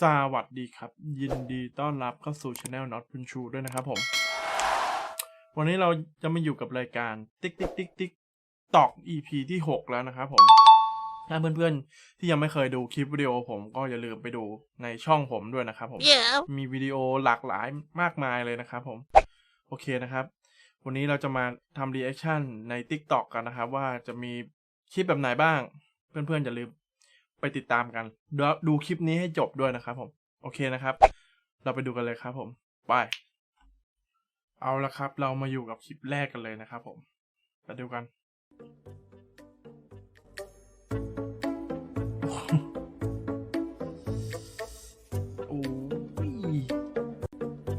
สวัสดีครับ ยินดีต้อนรับเข้าสู่ช anel Not คุณชูด้วยนะครับผม วันนี้เราจะมาอยู่กับรายการ ติ๊กติ๊กติ๊กติ๊กตอก EP ที่หกแล้วนะครับผม ถ้าเพื่อนๆ ที่ยังไม่เคยดูคลิปวิดีโอผมก็อย่าลืมไปดูในช่องผมด้วยนะครับผม Yeah. มีวิดีโอหลากหลายมากมายเลยนะครับผม โอเคนะครับ วันนี้เราจะมาทำรีแอคชั่นใน TikTok กันนะครับ ว่าจะมีคลิปแบบไหนบ้าง เพื่อนๆอย่าลืม ไปติดตามกันดูดูคลิปนี้ให้จบด้วยนะครับผม โอเคนะครับ เราไปดูกันเลยครับผม ไป เอาละครับ เรามาอยู่กับคลิปแรกกันเลยนะครับผม ไปดูกัน โอ้ย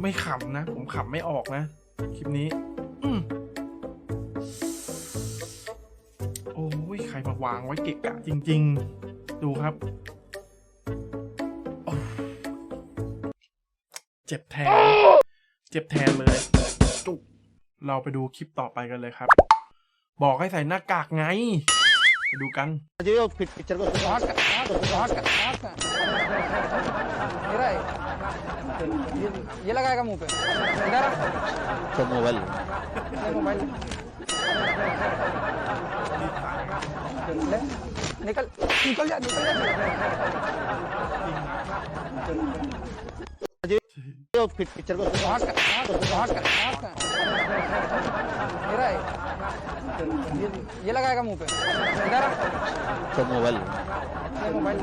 ไม่ขำนะ ผมขำไม่ออกนะ คลิปนี้ อืมโอ้ย ใครมาวางไว้เกะกะจริง ๆ ดูครับโอ้เจ็บแทน เจ็บแทนเลยจุกเราไปดูคลิปต่อไปกันเลยครับ บอกให้ใส่หน้ากากไง ไปดูกัน जो ये pick- picture को तुम हॉट कर हॉट कर हॉट कर हॉट कर मेरा है ये ये लगाएगा मुंह पे इधर आ। तो मोबाइल ले मोबाइल ले निकल निकल जा निकल जा जो ये पिक- पिक्चर को तुम हॉट कर हॉट कर हॉट कर हॉट कर मेरा है ये ये लगाएगा मुंह पे इधर आ। तो मोबाइल ले मोबाइल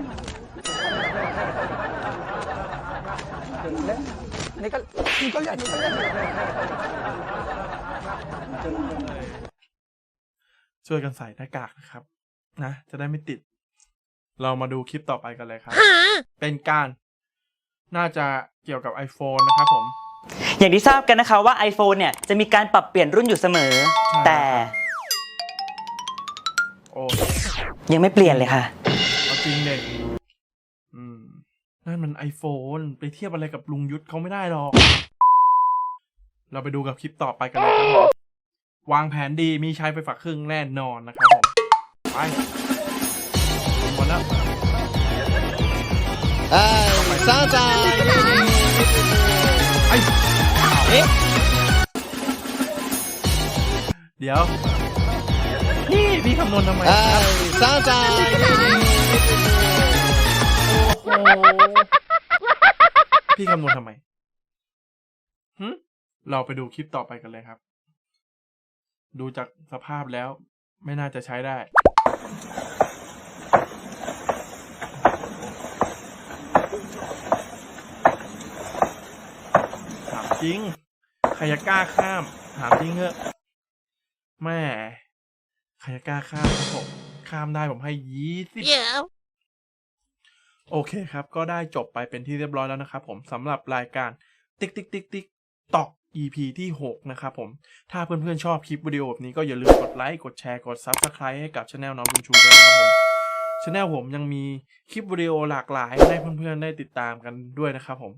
ले निकल निकल जा निकल जा ช่วยกันใส่หน้ากากนะครับ นะ จะได้ไม่ติด เรามาดูคลิปต่อไปกันเลยครับ เป็นการ น่าจะเกี่ยวกับ iPhone นะครับผม อย่างที่ทราบกันนะคะว่า iPhone เนี่ยจะมีการปรับเปลี่ยนรุ่นอยู่เสมอใช่แต่ โอ้ยังไม่เปลี่ยนเลยค่ะ เอาจริงเด็กอืมนั่นมัน iPhone ไปเทียบอะไรกับลุงยุทธเขาไม่ได้หรอก เราไปดูกับคลิปต่อไปกันเลยครับผมวางแผนดีมีใช้ไปฝากครึ่งแน่นอนนะครับผม ไปหมดแล้ว Ay, Santa ไอ้เอ๊ะเดี๋ยว นี่พี่คำนวณทำไม Ay, Santa โอ้โหพี่คำนวณทำไมหึเราไปดูคลิปต่อไปกันเลยครับ ดูจากสภาพแล้วไม่น่าจะใช้ได้ ถามจริง ใครจะกล้าข้าม ถามจริงเหอะแม่ใครจะกล้าข้ามครับผมข้ามได้ผมให้ยี่สิบ Yeah. โอเคครับ ก็ได้จบไปเป็นที่เรียบร้อยแล้วนะครับผมสำหรับรายการติ๊กติ๊กติ๊กติ๊กตอก EP ที่ 6 นะครับผม ถ้าเพื่อนๆชอบคลิปวิดีโอแบบนี้ก็อย่าลืมกดไลค์ กดแชร์ กด Subscribe ให้กับช anel น้องบุญชูด้วยนะครับผมช anel ผมยังมีคลิปวิดีโอหลากหลายให้เพื่อนๆได้ติดตามกันด้วยนะครับผม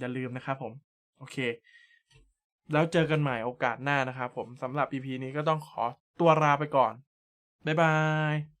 อย่าลืมนะครับผม โอเค แล้วเจอกันใหม่โอกาสหน้านะครับผมสำหรับ EP นี้ก็ต้องขอตัวลาไปก่อน บ๊ายบาย